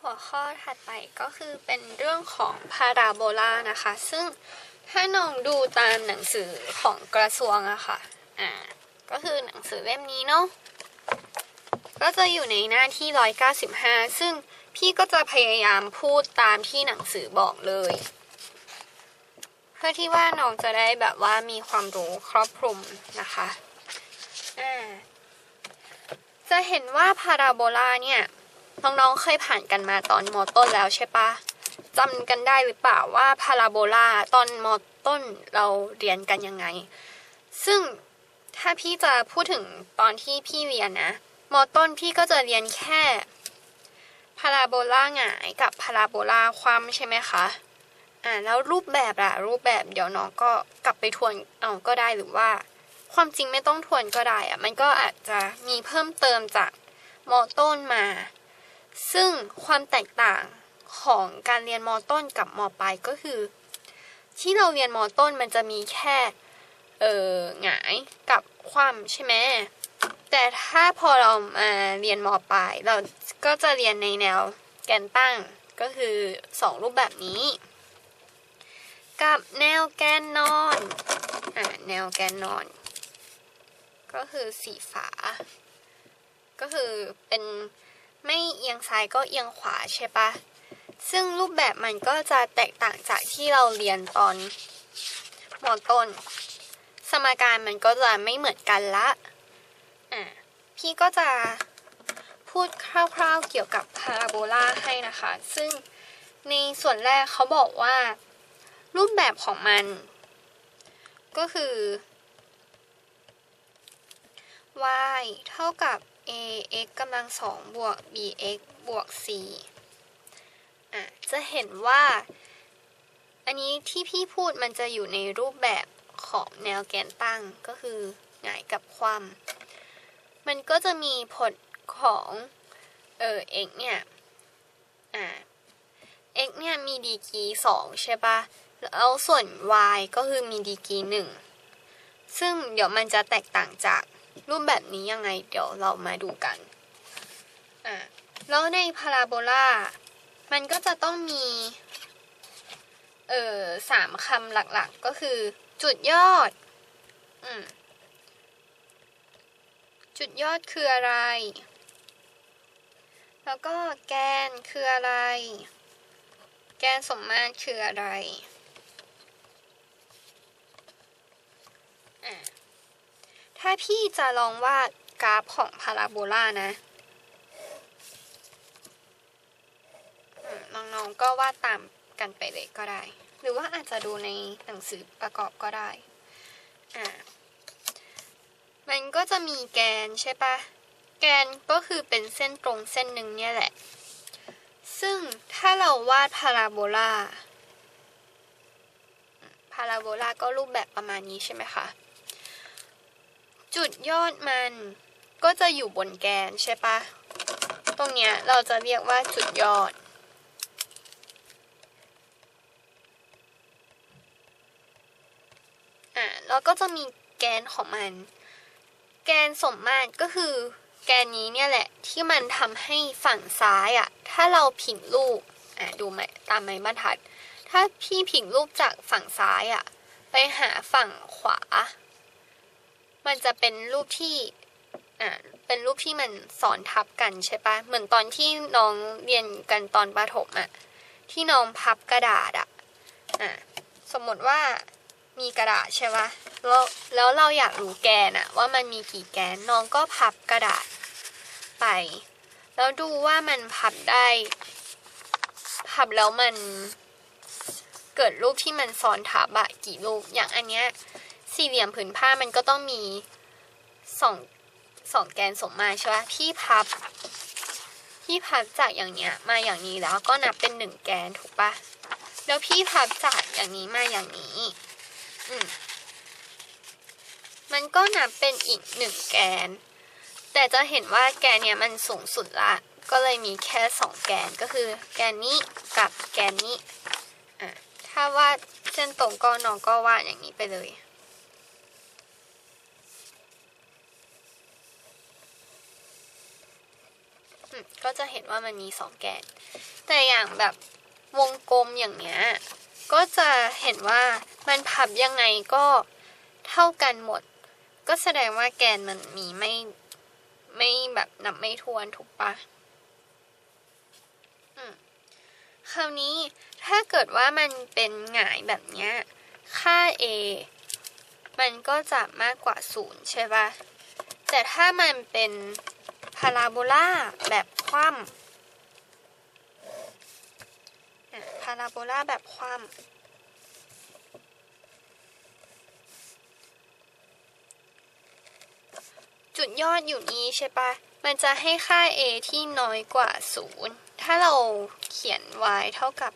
หัวข้อถัดไปก็คือเป็นเรื่องของพาราโบลานะคะ ซึ่งถ้าน้องดูตามหนังสือของกระทรวงอะค่ะ อ่า ก็คือหนังสือเล่มนี้เนาะ ก็จะอยู่ในหน้าที่ 195 ซึ่งพี่ก็จะพยายามพูดตามที่หนังสือบอกเลย เพื่อที่ว่าน้องจะได้แบบว่ามีความรู้ครอบคลุมนะคะ อ่า จะเห็นว่าพาราโบลาเนี่ย น้องๆเคยผ่านกันมาตอนมต้นแล้วใช่ปะจำกันได้หรือเปล่าว่าพาราโบลาตอนมต้นเราเรียนกันยังไง ซึ่งถ้าพี่จะพูดถึงตอนที่พี่เรียนนะมต้นพี่ก็จะเรียนแค่พาราโบลาหงายกับพาราโบลาคว่ำใช่ไหมคะอ่าแล้วรูปแบบล่ะรูปแบบเดี๋ยวน้องก็กลับไปทวนเอาก็ได้หรือว่า ความจริงไม่ต้องทวนก็ได้อะมันก็อาจจะมีเพิ่มเติมจากมต้นมา ซึ่งความแตกต่างของการเรียนมต้นกับมปลายก็คือ ที่เราเรียนมต้นมันจะมีแค่เออหงายกับคว่ำใช่ไหมแต่ถ้าพอเรามาเรียนมปลายเราก็จะเรียนในแนวแกนตั้งก็คือสองรูปแบบนี้ กับแนวแกนนอนอ่าแนวแกนนอน ก็คือสีฝา ก็คือเป็น ไม่เอียงซ้ายก็เอียงขวาใช่ปะซึ่งรูปแบบมันก็จะแตกต่างจากที่เราเรียนตอนมต้น สมการมันก็จะไม่เหมือนกันละ อะ พี่ก็จะพูดคร่าวๆเกี่ยวกับพาราโบลาให้นะคะ ซึ่งในส่วนแรกเขาบอกว่า รูปแบบของมัน ก็คือ y เท่ากับ ax กำลังสองบวก bx บวก c อะ จะเห็นว่า อันนี้ที่พี่พูดมันจะอยู่ในรูปแบบของแนวแกนตั้งก็คือหงายกับความมันก็จะมีผลของเออ x เนี่ย อ่า x เนี่ยมีดีกรีสองใช่ปะแล้วส่วน y ก็คือมีดีกรีหนึ่งซึ่งเดี๋ยวมันจะแตกต่างจาก รูปแบบนี้ยังไงเดี๋ยวเรามาดูกันอ่าแล้วในพาราโบลามันก็จะต้องมี เอ่อสามคำหลักๆก็คือ จุดยอด อืม จุดยอดคืออะไร แล้วก็แกนคืออะไร แกนสมมาตรคืออะไร อ่า ถ้าพี่จะลองวาดกราฟของพาราโบลานะน้องๆก็วาดตามกันไปเลยก็ได้ หรือว่าอาจจะดูในหนังสือประกอบก็ได้ อ่า มันก็จะมีแกนใช่ปะแกนก็คือเป็นเส้นตรงเส้นหนึ่งเนี่ยแหละ ซึ่งถ้าเราวาดพาราโบลาพาราโบลาก็รูปแบบประมาณนี้ใช่ไหมคะ จุดยอดมันก็จะอยู่บนแกนใช่ปะตรงเนี้ยเราจะเรียกว่าจุดยอด อ่าแล้วก็จะมีแกนของมัน แกนสมมาตรก็คือแกนนี้เนี่ยแหละที่มันทำให้ฝั่งซ้ายอะ่ะ ถ้าเราผิงรูปอ่าดูไหมตามไม้บรรทัด ถ้าพี่ผิงรูปจากฝั่งซ้ายอะ่ะ ไปหาฝั่งขวา มันจะเป็นรูปที่อ่าเป็นรูปที่มันสอนทับกันใช่ปะเหมือนตอนที่น้องเรียนกันตอนประถมอะ่ะที่น้องพับกระดาษอะ่ะอ่าสมมติว่ามีกระดาษใช่ปะแล้วแล้วเราอยากรู้แกนอะว่ามันมีกี่แกนน้องก็พับกระดาษไป แล้วดูว่ามันพับได้ พับแล้วมันเกิดรูปที่มันซ้อนทับอะกี่รูปอย่างอันเนี้ย สี่เหลี่ยมผืนผ้ามันก็ต้องมีสองสองแกนสมมาใช่ปะพี่พับ พี่พับจากอย่างเนี้ยมาอย่างนี้แล้วก็นับเป็นหนึ่งแกนถูกปะแล้วพี่พับจากอย่างนี้มาอย่างนี้ อืมมันก็นับเป็นอีกหนึ่งแกน แต่จะเห็นว่าแกนเนี่ยมันสูงสุดละ ก็เลยมีแค่สองแกนก็คือ แกนนี้กับแกนนี้ อะ ถ้าวาดเส้นตรงก็น้องก็วาดอย่างนี้ไปเลย ก็จะเห็นว่ามันมีสองแกน แต่อย่างแบบวงกลมอย่างเนี้ย ก็จะเห็นว่ามันพับยังไงก็เท่ากันหมด ก็แสดงว่าแกนมันมีไม่ไม่แบบนับไม่ทวนถูกปะคราวนี้ถ้าเกิดว่ามันเป็นหงายแบบเนี้ย ค่า a มันก็จะมากกว่าศูนย์ใช่ปะแต่ถ้ามันเป็นาราโบลาแบบคว่ำพาราโบลาแบบคว่ำจุดยอดอยู่นี้ใช่ปะมันจะให้ค่า a ที่น้อยกว่าศูนย์ถ้าเราเขียน y เท่ากับ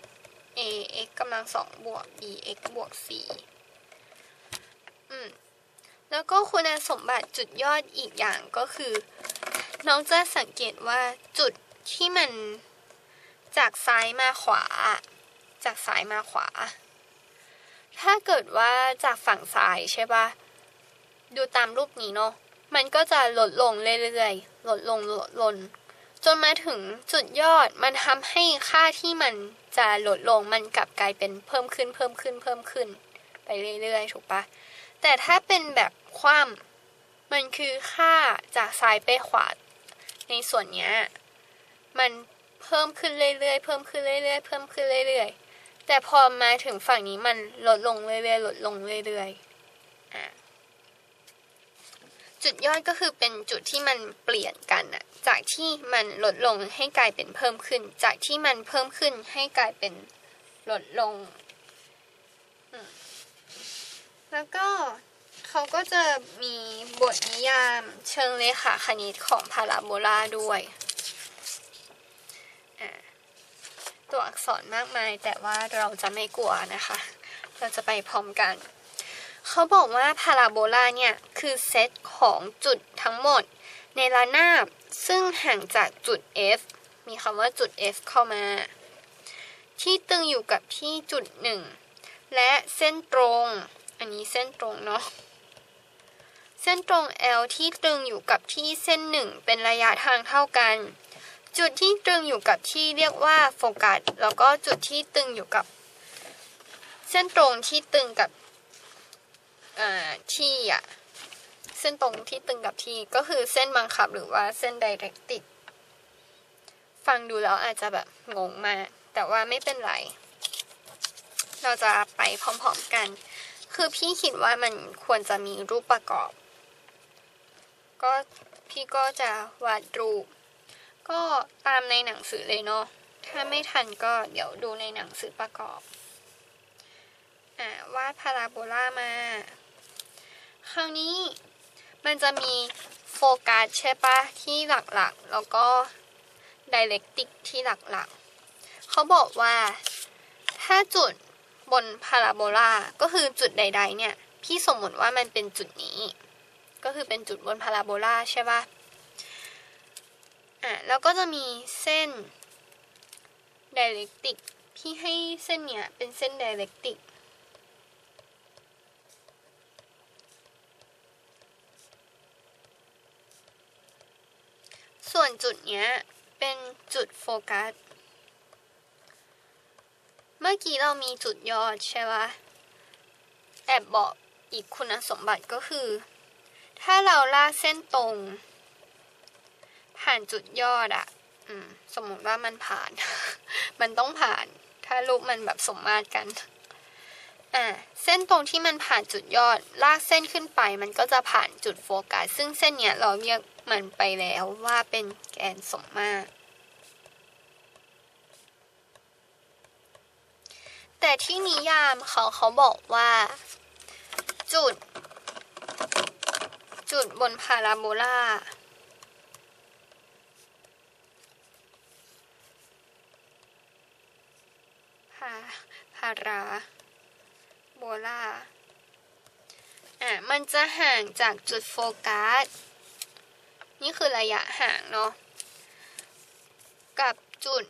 a x กำลังสองบวก b x บวก c อืม แล้วก็คุณสมบัติจุดยอดอีกอย่างก็คือ น้องจะสังเกตว่าจุดที่มันจากซ้ายมาขวา จากซ้ายมาขวา ถ้าเกิดว่าจากฝั่งซ้ายใช่ปะดูตามรูปนี้เนาะมันก็จะลดลงเรื่อยๆลดลงลดลงจนมาถึงจุดยอดมันทำให้ค่าที่มันจะลดลงมันกลับกลายเป็นเพิ่มขึ้นเพิ่มขึ้นเพิ่มขึ้น ไปเรื่อยๆถูกปะแต่ถ้าเป็นแบบคว่ำมันคือค่าจากซ้ายไปขวา ในส่วนเนี้ยมันเพิ่มขึ้นเรื่อยๆ เพิ่มขึ้นเรื่อยๆ เพิ่มขึ้นเรื่อยๆ แต่พอมาถึงฝั่งนี้มันลดลงเรื่อยๆ ลดลงเรื่อยๆ จุดยอดก็คือเป็นจุดที่มันเปลี่ยนกันอะจากที่มันลดลงให้กลายเป็นเพิ่มขึ้น จากที่มันเพิ่มขึ้นให้กลายเป็นลดลง แล้วก็ เขาก็จะมีบทนิยามเชิงเลขาคณิตของพาราโบลาด้วยตัวอักษรมากมาย แต่ว่าเราจะไม่กลัวนะคะ เราจะไปพร้อมกัน เขาบอกว่าพาราโบลาเนี่ย คือเซตของจุดทั้งหมด ในระนาบซึ่งห่างจากจุด F มีคำว่าจุด F เข้ามา ที่ตึงอยู่กับที่จุดหนึ่งและเส้นตรง อันนี้เส้นตรงเนาะ ส้นตรง L ที่ตึงอยู่กับที่เส้นหนึ่งเป็นระยะทางเท่ากัน จุดที่ตึงอยู่กับที่เรียกว่าโฟกัส แล้วก็จุดที่ตึงอยู่กับ เส้นตรงที่ตึงกับที่อะ เส้นตรงที่ตึงกับที่ก็คือเส้นบังคับหรือว่าเส้นไดเรกติกฟังดูแล้วอาจจะแบบงงมาก แต่ว่าไม่เป็นไร เราจะไปพร้อมๆกัน คือพี่คิดว่ามันควรจะมีรูปประกอบ ก็พี่ก็จะวาดรูป ก็ตามในหนังสือเลยเนาะถ้าไม่ทันก็เดี๋ยวดูในหนังสือประกอบอ่าวาดพาราโบลามา คราวนี้มันจะมีโฟกัสใช่ปะที่หลักๆ แล้วก็ไดเรกติกที่หลักๆ เขาบอกว่าถ้าจุดบนพาราโบลาก็คือจุดใด ๆ เนี่ย พี่สมมติว่ามันเป็นจุดนี้ ก็คือเป็นจุดบนพาราโบลาใช่ปะอะแล้วก็จะมีเส้นไดเรกติกพี่ให้เส้นเนี้ยเป็นเส้นไดเรกติกส่วนจุดเนี้ยเป็นจุดโฟกัส เมื่อกี้เรามีจุดยอดใช่ปะแอบบอกอีกคุณสมบัติก็คือ ถ้าเราลากเส้นตรง ผ่านจุดยอดอะอสมมติว่ามันผ่าน มันต้องผ่าน ถ้ารูปมันแบบสมมาตรกัน อ่า เส้นตรงที่มันผ่านจุดยอด ลากเส้นขึ้นไป มันก็จะผ่านจุดโฟกัส ซึ่งเส้นเนี้ยเราเรียกมันไปแล้วว่าเป็นแกนสมมาตรแต่ที่นิยามเขาเขาบอกว่า จุด จุดบนพาราโบลาพาพาราโบลาอะ มันจะห่างจากจุดโฟกัส นี่คือระยะห่างเนาะ กับจุด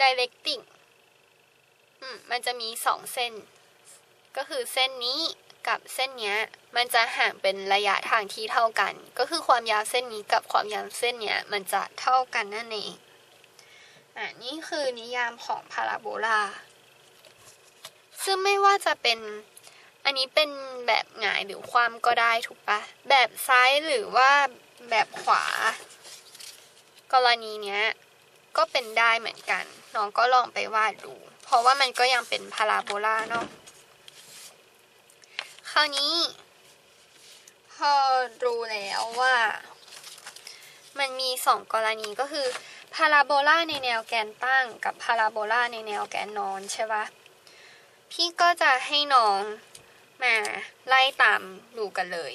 directing อืม มันจะมีสองเส้น ก็คือเส้นนี้ กับเส้นเนี้ยมันจะห่างเป็นระยะทางที่เท่ากัน ก็คือความยาวเส้นนี้กับความยาวเส้นเนี้ยมันจะเท่ากันนั่นเองอ่านี่คือนิยามของพาราโบลาซึ่งไม่ว่าจะเป็นอันนี้เป็นแบบหงายหรือความก็ได้ถูกปะแบบซ้ายหรือว่าแบบขวา กรณีเนี้ยก็เป็นได้เหมือนกัน น้องก็ลองไปวาดดู เพราะว่ามันก็ยังเป็นพาราโบลาเนาะ ราวนี้ พอรู้แล้วว่า มันมีสองกรณีก็คือพาราโบลาในแนวแกนตั้งกับพาราโบลาในแนวแกนนอนใช่ปะพี่ก็จะให้น้องมาไล่ตามดูกันเลย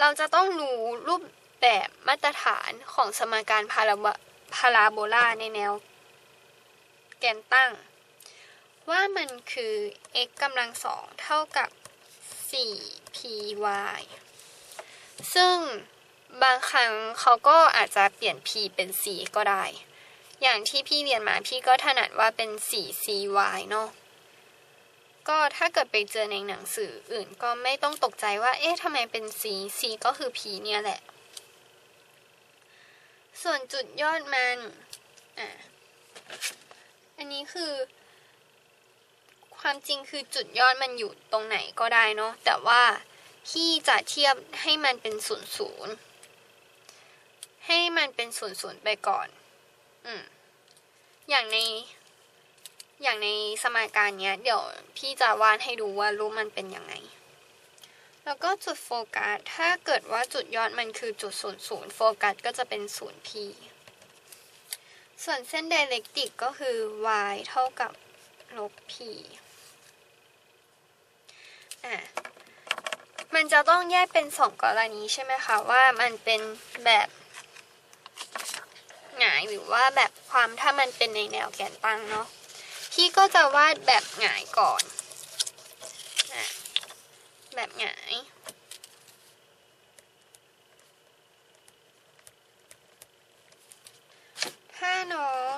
เราจะต้องรู้รูปแบบมาตรฐานของสมการพาราพาราโบลาในแนวแกนตั้ง ว่ามันคือ x กำลังสองเท่ากับ 4py ซึ่งบางครั้งเขาก็อาจจะเปลี่ยน p เป็น c ก็ได้ อย่างที่พี่เรียนมาพี่ก็ถนัดว่าเป็น 4cy เนาะก็ถ้าเกิดไปเจอในหนังสืออื่นก็ไม่ต้องตกใจว่า เอ๊ะทำไมเป็น c c ก็คือ p เนี่ยแหละ ส่วนจุดยอดมัน อะ อันนี้คือ ความจริงคือจุดยอดมันอยู่ตรงไหนก็ได้เนาะแต่ว่าพี่จะเทียบให้มันเป็นศูนย์ศูนย์ให้มันเป็นศูนย์ศูนย์ไปก่อน อืม อย่างใน อย่างในสมการเนี้ย เดี๋ยวพี่จะวาดให้ดูว่ารูปมันเป็นยังไง แล้วก็จุดโฟกัส ถ้าเกิดว่าจุดยอดมันคือจุดศูนย์ศูนย์โฟกัสก็จะเป็นศูนย์ p ส่วนเส้นไดเรกติกก็คือ y เท่ากับลบ p อะมันจะต้องแยกเป็นสองกรณีใช่ไหมคะว่ามันเป็นแบบหงายหรือว่าแบบความถ้ามันเป็นในแนวแกนตั้งเนาะพี่ก็จะวาดแบบหงายก่อน แบบหงาย ถ้าน้อง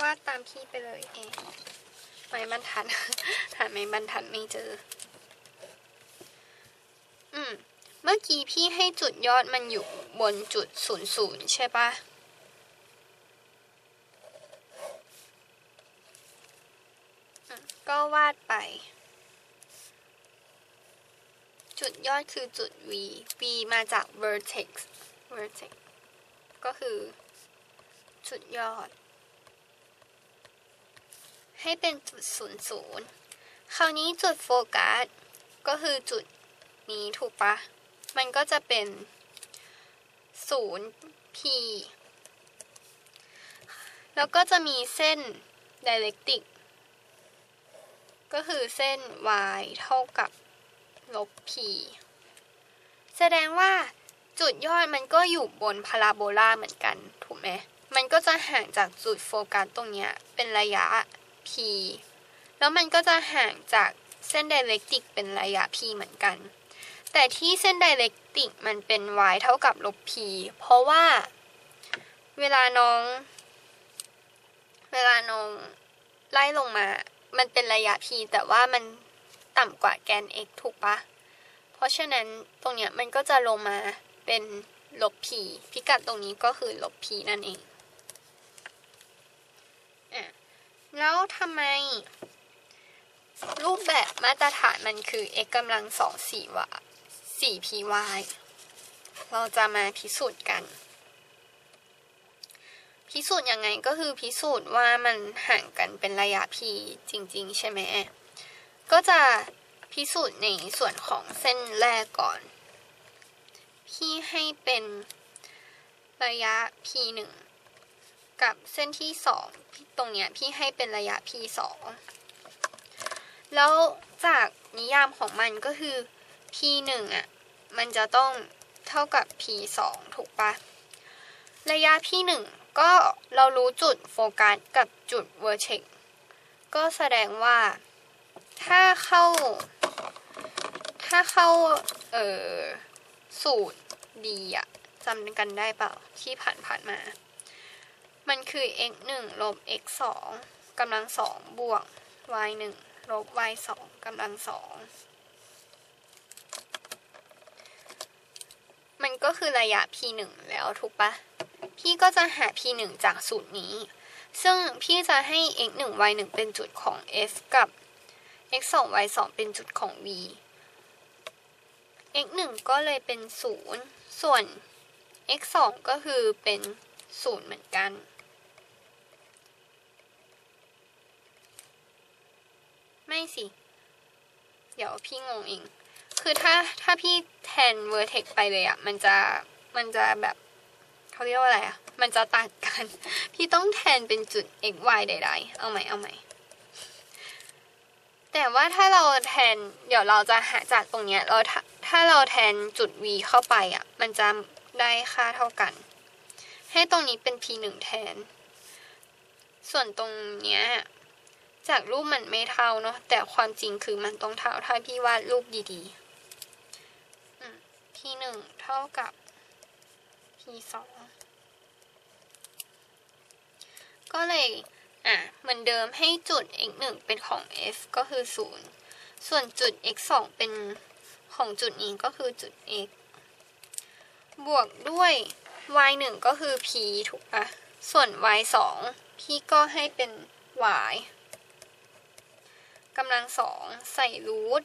วาดตามพี่ไปเลยเองไม่บรร ทัดหาไม่บรรทัดไม่เจอ อืม เมื่อกี้พี่ให้จุดยอดมันอยู่บนจุดศูนย์ศูนย์ใช่ปะก็วาดไป จุดยอดคือจุด v v มาจาก vertex vertex ก็คือ จุดยอด ให้เป็นจุดศูนย์ศูนย์คราวนี้จุดโฟกัสก็คือจุดนี้ถูกปะ มันก็จะเป็นศูนย์ p แล้วก็จะมีเส้น dialectic ก็คือเส้น y เท่ากับลบ p แสดงว่าจุดยอดมันก็อยู่บนพาราโบลาเหมือนกัน ถูกไหม มันก็จะห่างจากจุดโฟกัสตรงเนี้ยเป็นระยะ p แล้วมันก็จะห่างจากเส้นไดเรกติกเป็นระยะ p เหมือนกัน แต่ที่เส้นไดเรกติกมันเป็น y เท่ากับลบ p เพราะว่าเวลาน้อง เวลาน้องไล่ลงมา มันเป็นระยะ p แต่ว่ามันต่ำกว่าแกน x ถูกปะเพราะฉะนั้นตรงเนี้ยมันก็จะลงมาเป็นลบ p พิกัดตรงนี้ก็คือลบ p นั่นเองอะ แล้วทำไม รูปแบบมาตรฐานมันคือ x กำลังสองสี่วะสี่ py เราจะมาพิสูจน์กัน พิสูจน์ยังไงก็คือพิสูจน์ว่ามันห่างกันเป็นระยะ p จริง ๆ ใช่ไหมก็จะพิสูจน์ในส่วนของเส้นแรกก่อน พี่ให้เป็นระยะ p หนึ่ง กับเส้นที่สองตรงเนี้ยพี่ให้เป็นระยะ p สองแล้วจากนิยามของมันก็คือ p หนึ่งอะมันจะต้องเท่ากับ p สองถูกปะระยะ p หนึ่งก็เรารู้จุดโฟกัสกับจุด vertex ก็แสดงว่าถ้าเข้า ถ้าเข้า เออสูตรดีอะจำกันได้เปล่าที่ผ่านผ่านมา มันคือ x 1ลบ x 2กำลังสองบวก y 1ลบ y สองกำลังสองมันก็คือระยะ p หนึ่งแล้วถูกปะพี่ก็จะหา p หนึ่งจากสูตรนี้ ซึ่งพี่จะให้ x หนึ่ง y หนึ่งเป็นจุดของ f กับ x สอง y สองเป็นจุดของ v x หนึ่งก็เลยเป็นศูนย์ส่วน x สองก็คือเป็นศูนย์เหมือนกัน ไม่สิ เดี๋ยวพี่งงเอง คือถ้าถ้าพี่แทน vertex ไปเลยอะมันจะมันจะแบบเขาเรียกว่าอะไรอะมันจะตัดกัน พี่ต้องแทนเป็นจุด x y ใดๆ เอาใหม่เอาใหม่แต่ว่าถ้าเราแทนเดี๋ยวเราจะหาจากตรงเนี้ยเราถ้าถ้าเราแทนจุด v เข้าไปอะมันจะได้ค่าเท่ากัน ให้ตรงนี้เป็น p หนึ่งแทน ส่วนตรงเนี้ย จากรูปมันไม่เท่าเนาะแต่ความจริงคือมันต้องเท่าถ้าพี่วาดรูปดีๆอืม p หนึ่งเท่ากับ p สองก็เลยอะเหมือนเดิมให้จุด x หนึ่งเป็นของ f ก็คือศูนย์ส่วนจุด x สองเป็นของจุดนี้ก็คือจุด x บวกด้วย y หนึ่งก็คือ p ถูกปะส่วน y สองพี่ก็ให้เป็น y กำลังสองใส่รูท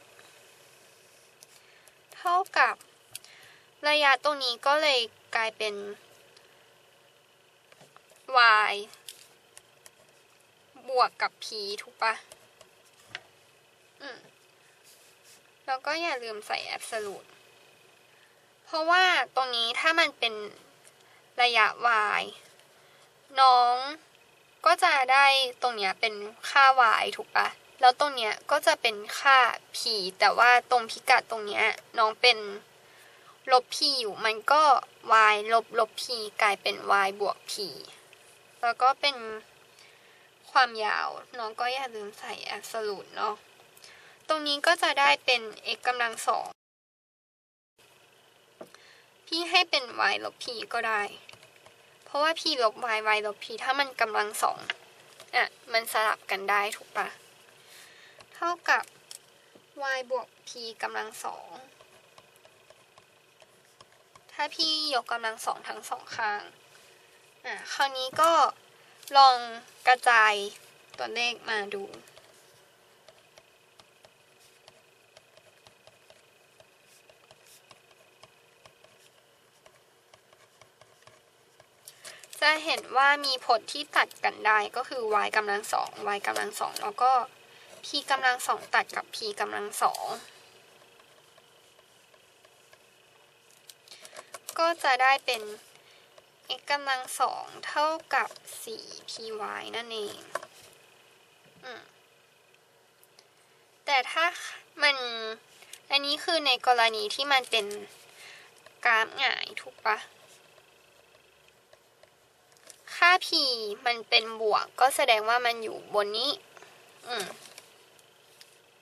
เท่ากับระยะตรงนี้ก็เลยกลายเป็น y บวกกับ p ถูกปะอืมแล้วก็อย่าลืมใส่ absolute เพราะว่าตรงนี้ถ้ามันเป็นระยะ y น้องก็จะได้ตรงเนี้ยเป็นค่า y ถูกปะ แล้วตรงเนี้ยก็จะเป็นค่า p แต่ว่าตรงพิกัดตรงเนี้ยน้องเป็นลบ p อยู่มันก็ y ลบลบ p กลายเป็น y บวก p แล้วก็เป็นความยาว น้องก็อย่าลืมใส่ absolute เนาะตรงนี้ก็จะได้เป็น x กำลังสองพี่ให้เป็น y ลบ p ก็ได้ เพราะว่า p ลบ y y ลบ p ถ้ามันกำลังสองอะ มันสลับกันได้ถูกปะ ท่ากับ y บวก p กำลังสอง ถ้าพี่ยกกำลังสองทั้งสองข้าง อะคราวนี้ก็ลองกระจายตัวเลขมาดูจะเห็นว่ามีผลที่ตัดกันได้ก็คือ y กำลังสอง y กำลังสองแล้วก็ p กำลังสองตัดกับ p กำลังสองก็จะได้เป็น x กำลังสองเท่ากับ 4py นั่นเองอแต่ถ้ามันอันนี้คือในกรณีที่มันเป็นกราฟหงายถูกปะค่า p มันเป็นบวกก็แสดงว่ามันอยู่บนนี้ อืม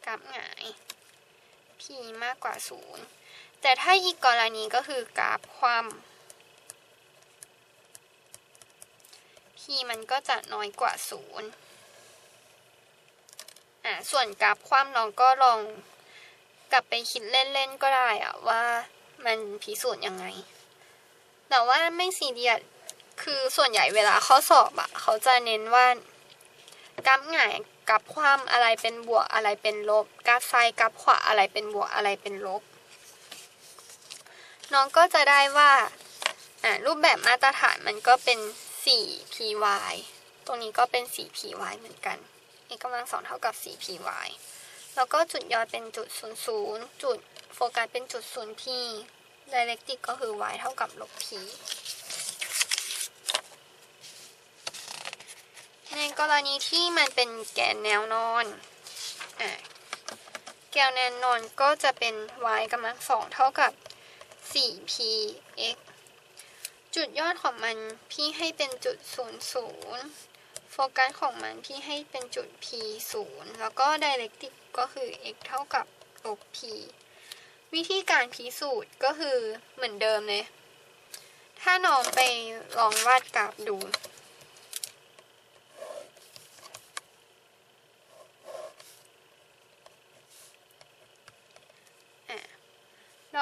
กราฟหงาย p มากกว่าศูนย์แต่ถ้าอีกกรณีก็คือกราฟความ p มันก็จะน้อยกว่าศูนย์อ่าส่วนกราฟความลองก็ลองกลับไปคิดเล่นๆก็ได้อะว่ามันพิสูจน์ยังไง แต่ว่าไม่ซีเรียสคือส่วนใหญ่เวลาเขาสอบอะเขาจะเน้นว่ากราฟหงาย กราฟความอะไรเป็นบวกอะไรเป็นลบกราฟซ้ายกราฟขวาอะไรเป็นบวกอะไรเป็นลบ น้องก็จะได้ว่าอ่ารูปแบบมาตรฐานมันก็เป็น 4py ตรงนี้ก็เป็น 4py เหมือนกัน x กำลังสองเท่ากับ 4py แล้วก็จุดยอดเป็นจุด 00 จุดโฟกัสเป็นจุด 0p dialectic ก็คือ y เท่ากับลบ p ในกรณีที่มันเป็นแกนแนวนอนอแกนแนวนอนก็จะเป็น y กำลังสองเท่ากับ 4px จุดยอดของมันพี่ให้เป็นจุด 00 โฟกัสของมันพี่ให้เป็นจุด p 0แล้วก็ dialectic ก็คือ x เท่ากับลบ p วิธีการพิสูจน์ก็คือเหมือนเดิมเลย ถ้าน้องไปลองวาดกราฟดู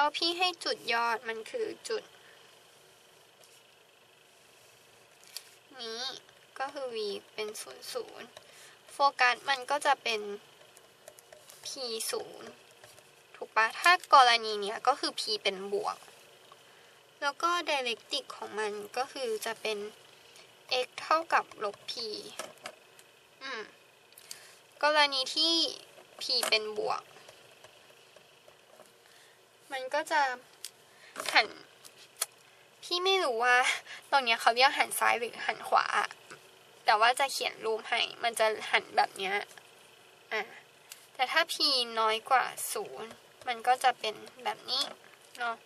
แล้วพี่ให้จุดยอดมันคือจุด นี้ก็คือ v เป็นศูนย์ศูนย์โฟกัสมันก็จะเป็น p ศูนย์ถูกปะถ้ากรณีเนี้ยก็คือ p เป็นบวก แล้วก็ dialectic ของมันก็คือจะเป็น x เท่ากับลบ p อืมกรณีที่ p เป็นบวก มันก็จะหัน พี่ไม่รู้ว่า ตรงเนี้ยเขาเรียกหันซ้ายหรือหันขวา แต่ว่าจะเขียนรูปให้ มันจะหันแบบเนี้ยอะแต่ถ้า p น้อยกว่าศูนย์มันก็จะเป็นแบบนี้เนาะ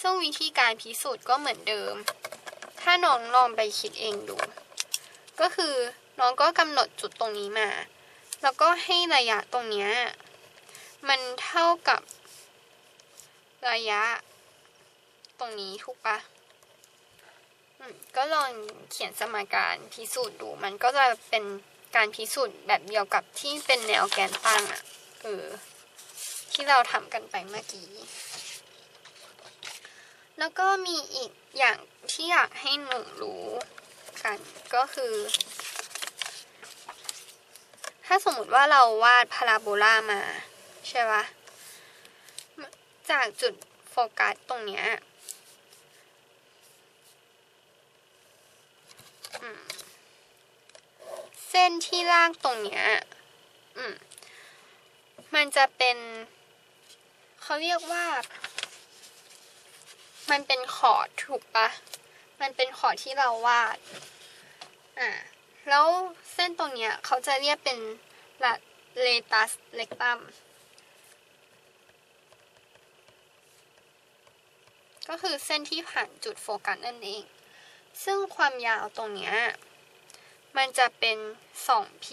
ซึ่งวิธีการพิสูจน์ก็เหมือนเดิม ถ้าน้องลองไปคิดเองดู ก็คือน้องก็กำหนดจุดตรงนี้มา แล้วก็ให้ระยะตรงเนี้ยมันเท่ากับ ระยะ ตรงนี้ถูกปะอืมก็ลองเขียนสมการพิสูจน์ดู มันก็จะเป็นการพิสูจน์แบบเดียวกับที่เป็นแนวแกนตั้งอะเออที่เราทำกันไปเมื่อกี้ แล้วก็มีอีกอย่างที่อยากให้หนูรู้กันก็คือ ถ้าสมมติว่าเราวาดพาราโบลามา ใช่ป่ะ จากจุดโฟกัสตรงเนี้ยเส้นที่ลากตรงเนี้ยอืมมันจะเป็นเขาเรียกว่า มันเป็นขอดถูกปะมันเป็นขอดที่เราวาด อ่า แล้วเส้นตรงเนี้ยเขาจะเรียกเป็นละเลตัสเล็กตัม ก็คือเส้นที่ผ่านจุดโฟกัสนั่นเอง ซึ่งความยาวตรงเนี้ยมันจะเป็น 2p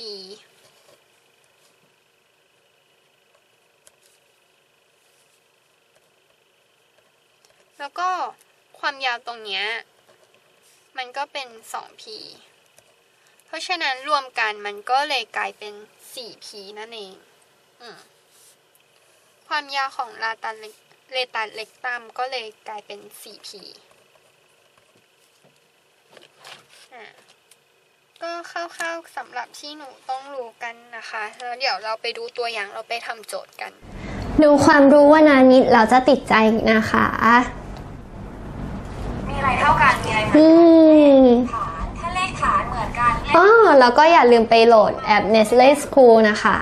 แล้วก็ความยาวตรงเนี้ยมันก็เป็น 2p เพราะฉะนั้นรวมกันมันก็เลยกลายเป็น 4p นั่นเอง อืมความยาวของลาตันเล็ก เลตันเล็กตัมก็เลยกลายเป็น 4p อ่าก็คร่าวๆสำหรับที่หนูต้องรู้กันนะคะ แล้วเดี๋ยวเราไปดูตัวอย่างเราไปทำโจทย์กัน ดูความรู้วันนานิดเราจะติดใจนะคะ มีอะไรเท่ากัน มีอะไรเหมือนอืมฐานถ้าเลขฐานเหมือนกันเลขอ๋อแล้วก็อย่าลืมไปโหลดแอป Nestle School นะคะ